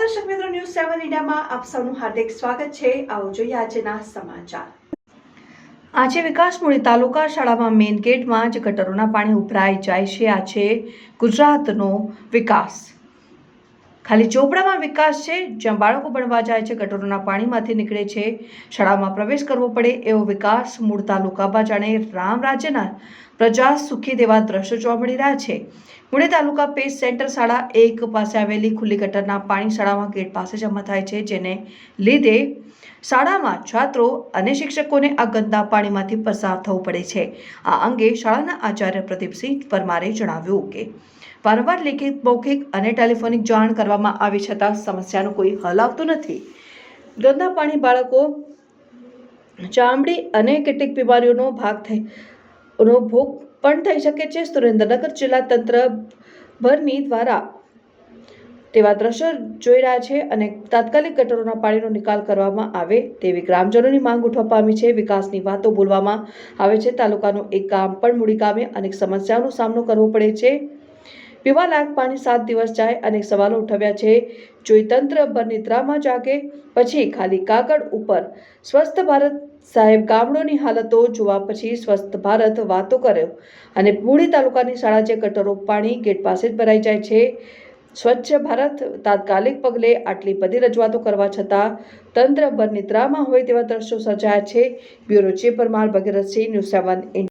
દર્શક મિત્રો ન્યૂઝ સેવન ઇન્ડિયામાં આપ સૌનું હાર્દિક સ્વાગત છે. આવો જોઈએ આજના સમાચાર. આજે વિકાસમૂળી તાલુકા શાળામાં મેઇન ગેટમાં જ ગટરોના પાણી ઉભરાઈ જાય છે. આ છે ગુજરાતનો વિકાસ. ખાલી ચોપડામાં વિકાસ છે, જ્યાં બાળકો ભણવા જાય છે, ગટરોના પાણીમાંથી નીકળે છે. શાળામાં પ્રવેશ કરવો પડે એવો વિકાસ મૂળ તાલુકામાં જાણે રામ રાજ્યના પ્રજા સુખી દેવા દ્રશ્યો જોવા મળી રહ્યા છે. મૂળી તાલુકા પેજ સેન્ટર શાળા એક પાસે આવેલી ખુલ્લી ગટરના પાણી શાળામાં ગેટ પાસે જમા થાય છે, જેને લીધે શાળામાં છાત્રો અને શિક્ષકોને આ ગંદા પાણીમાંથી પસાર થવું પડે છે. આ અંગે શાળાના આચાર્ય પ્રદીપસિંહ પરમારે જણાવ્યું કે વારંવાર લેખિત, મૌખિક અને ટેલિફોનિક જાણ કરવામાં આવી છતાં સમસ્યાનો કોઈ હલ આવતો નથી. ગંદા પાણી બાળકો, ચામડી અને કેટલીક બીમારીઓનો ભાગ થઈ, નો ભોગ પણ થઈ શકે છે. સુરેન્દ્રનગર જિલ્લા તંત્ર ભરની દ્વારા તેવા દ્રશ્યો જોઈ રહ્યા છે અને તાત્કાલિક ગટરોના પાણીનો નિકાલ કરવામાં આવે તેવી ગ્રામજનોની માંગ ઉઠવા પામી છે. વિકાસની વાતો બોલવામાં આવે છે. તાલુકાનું એક ગામ પણ મૂડી ગામે અનેક સમસ્યાઓનો સામનો કરવો પડે છે. પીવાલાયક પાણી સાત દિવસ જાય અનેક સવાલો ઉઠાવ્યા છે. જોઈ તંત્ર બરનિદ્રામાં જાગે, પછી ખાલી કાગળ ઉપર. સ્વસ્થ ભારત સાહેબ ગામડોની હાલતો જોવા પછી સ્વસ્થ ભારત વાતો કર્યો. અને મૂળી તાલુકાની શાળા જે ગટરો પાણી ગેટ પાસે જ ભરાઈ જાય છે. સ્વચ્છ ભારત તાત્કાલિક પગલે આટલી બધી રજૂઆતો કરવા છતાં તંત્ર બરનિદ્રામાં હોય તેવા દ્રશ્યો સર્જાયા છે. Bureau chief Parmar Bhagirathsinh, news seven